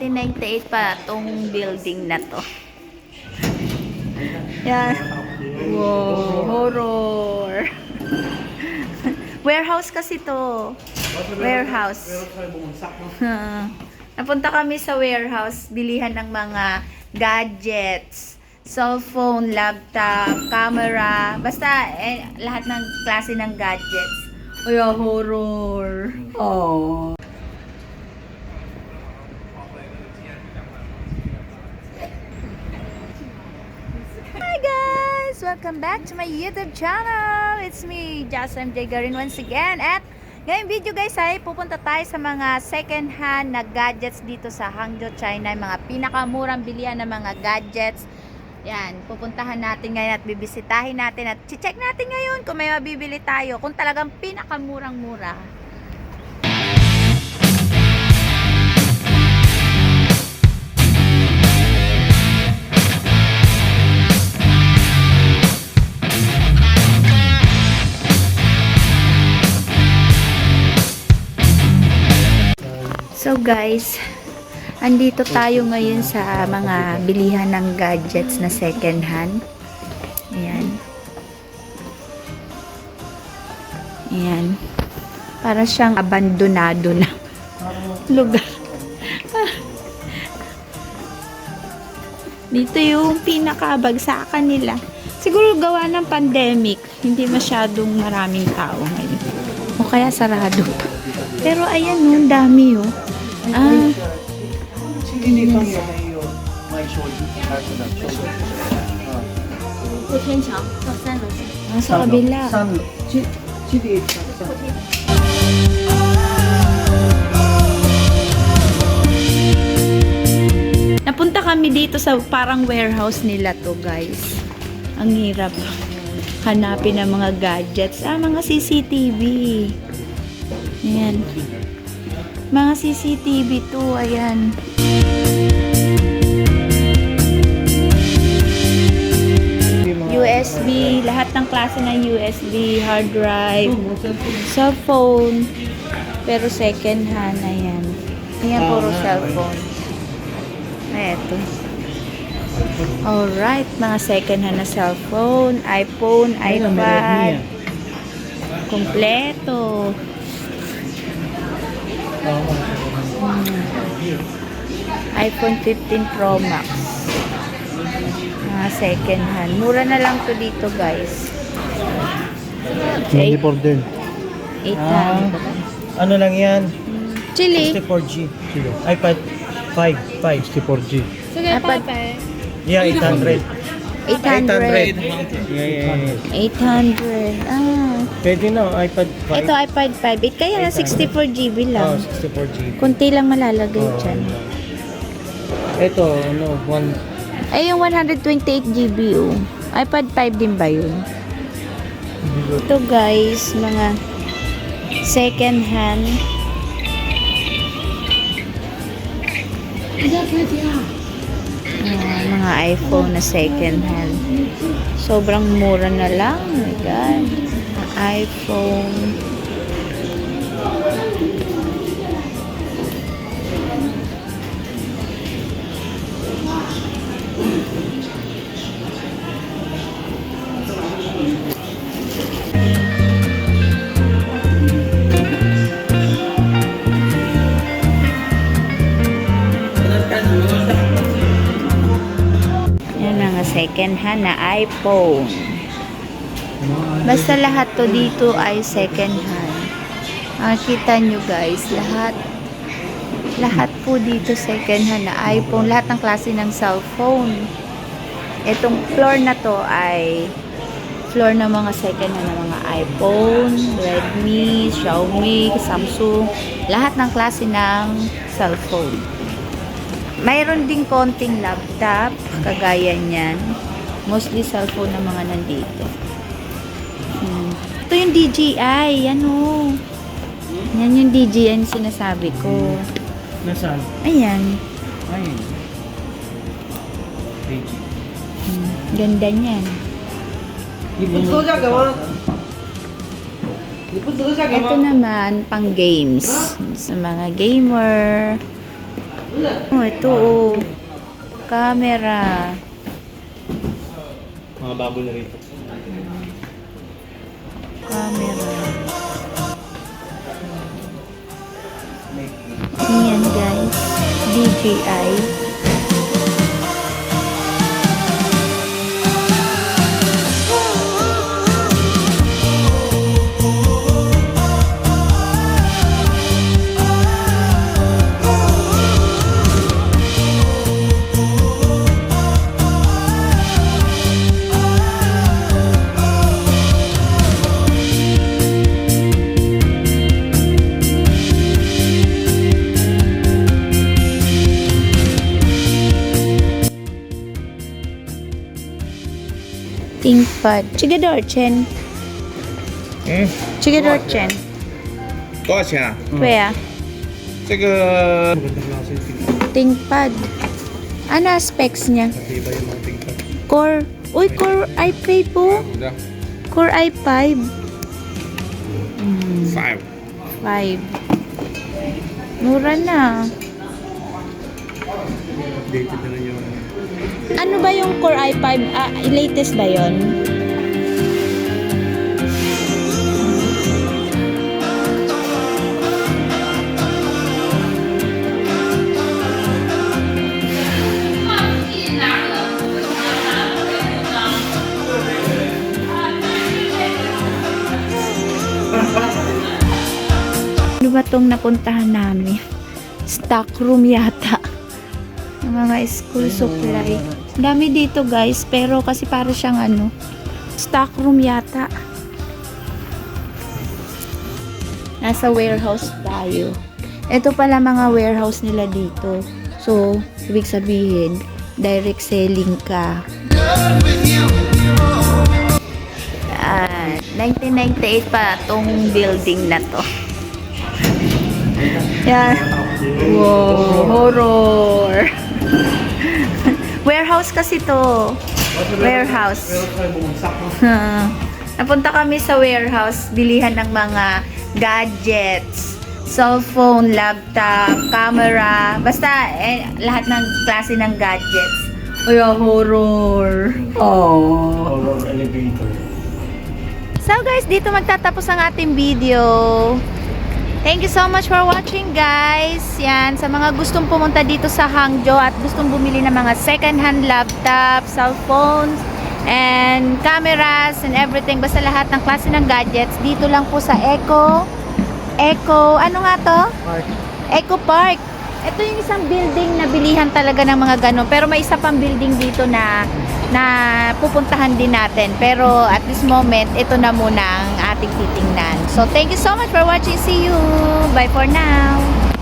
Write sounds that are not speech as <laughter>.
1998 pa tong building na to. Yan. Wow, horror. <laughs> Warehouse kasi to. Warehouse. <laughs> Napunta kami sa warehouse, bilihan ng mga gadgets, cellphone, laptop, camera, basta eh, lahat ng klase ng gadgets. Ah, horror. Oh. Hi guys! Welcome back to my YouTube channel! It's me, Jas MJ Garin once again. At ngayong video guys ay pupunta tayo sa mga second hand na gadgets dito sa Hangzhou, China. Mga pinakamurang bilihan ng mga gadgets. Yan, pupuntahan natin ngayon at bibisitahin natin at check natin ngayon kung may mabibili tayo. Kung talagang pinakamurang-mura. Guys, andito tayo ngayon sa mga bilihan ng gadgets na second hand. Ayan. Ayan. Para siyang abandonado na <laughs> lugar. Dito yung pinakabagsakan nila. Siguro gawa ng pandemic, hindi masyadong maraming tao ngayon. O kaya sarado. Pero ayan, oh, ang dami oh. Ah. Hindi kang yung may yung may shoulder. Sa Kenchang, sa Sanon. Ah, sa kabila. Sanon. Chiliit sa Sanon. Napunta kami dito sa parang warehouse nila to guys. Ang hirap hanapin ng mga gadgets. Ah, mga CCTV. Ayan. Mga CCTV to, ayan. USB, lahat ng klase ng USB, hard drive, cellphone, pero second hand, ayan. Ayan, puro cellphone. Eto. Alright, mga second hand na cellphone, iPhone, iPad, kompleto. iPhone 15 Pro Max. Mga second hand. Mura na lang to dito, guys. Mini for din. 800. Ano lang yan? Chili. 64G. iPad 5, 5. 64G. iPad Yeah, 800. 800. Yeah, yeah, yeah. 800. Ah. Pwede na, iPad 5. Ito, iPad 5. It kaya na 64GB Oh, lang. 64G. Kunti lang malalagay Oh. dyan. Ito, ano, one, Ay, yung 128GB oh. iPad 5 din ba yun? Ito guys, mga second hand. Ayan, mga iPhone na second hand. Sobrang mura na lang. Oh my God. Mga iPhone. Second hand na iPhone. Basta lahat to dito ay second hand. Makikita nyo guys, lahat lahat po dito second hand na iPhone, lahat ng klase ng cellphone. Itong floor na to ay floor ng mga second hand na mga iPhone, Redmi, Xiaomi, Samsung, lahat ng klase ng cellphone. Mayroon ding konting laptop, kagaya niyan. Mostly cellphone ng mga nandito. Hmm. Ito yung DJI, yan o. Yan yung DJI yung sinasabi ko. nasaan? Ayan. Ay. Page. Hmm. Ganda niyan. Ito naman, pang games. Sa mga gamer. Oh, ito oh. Camera. Mga baboy na rito. Camera. Ayan guys. DJI. ThinkPad. Chigador, Chen. 嗯， Chigador, Chen. 多少钱啊？对啊。这个 Magandang klase yung tingnan. ThinkPad. Ano specs niya? Matibay yung mga tingnan. Core. Uy, Core i5 po. 这 Core i5. five， 5. Mura na. Updated na rin yung ano ba yung Core i5? Ah, latest ba yon? Ano ba tong napuntahan namin? Stock room yata. Mga school supply. Dami dito guys, pero kasi para siyang ano, stock room yata. Nasa warehouse tayo. Ito pala mga warehouse nila dito. So, ibig sabihin, direct selling ka. Yan. 1998 pa tong building na to. Yan. Wow, horror. Warehouse kasi to. Warehouse. <laughs> Napunta kami sa warehouse, bilihan ng mga gadgets, cellphone, laptop, camera, basta eh, lahat ng klase ng gadgets. Ah, horror. Oh. Horror elevator. So guys, dito magtatapos ang ating video. Thank you so much for watching guys. Yan, sa mga gustong pumunta dito sa Hangzhou at gustong bumili ng mga second-hand laptop, cellphones, and cameras and everything. Basta lahat ng klase ng gadgets. Dito lang po sa Eco. Eco, ano nga to? Park. Eco Park. Ito yung isang building na bilihan talaga ng mga ganun. Pero may isa pang building dito na na pupuntahan din natin. Pero at this moment, ito na muna ang ating titingnan. So, thank you so much for watching. See you. Bye for now.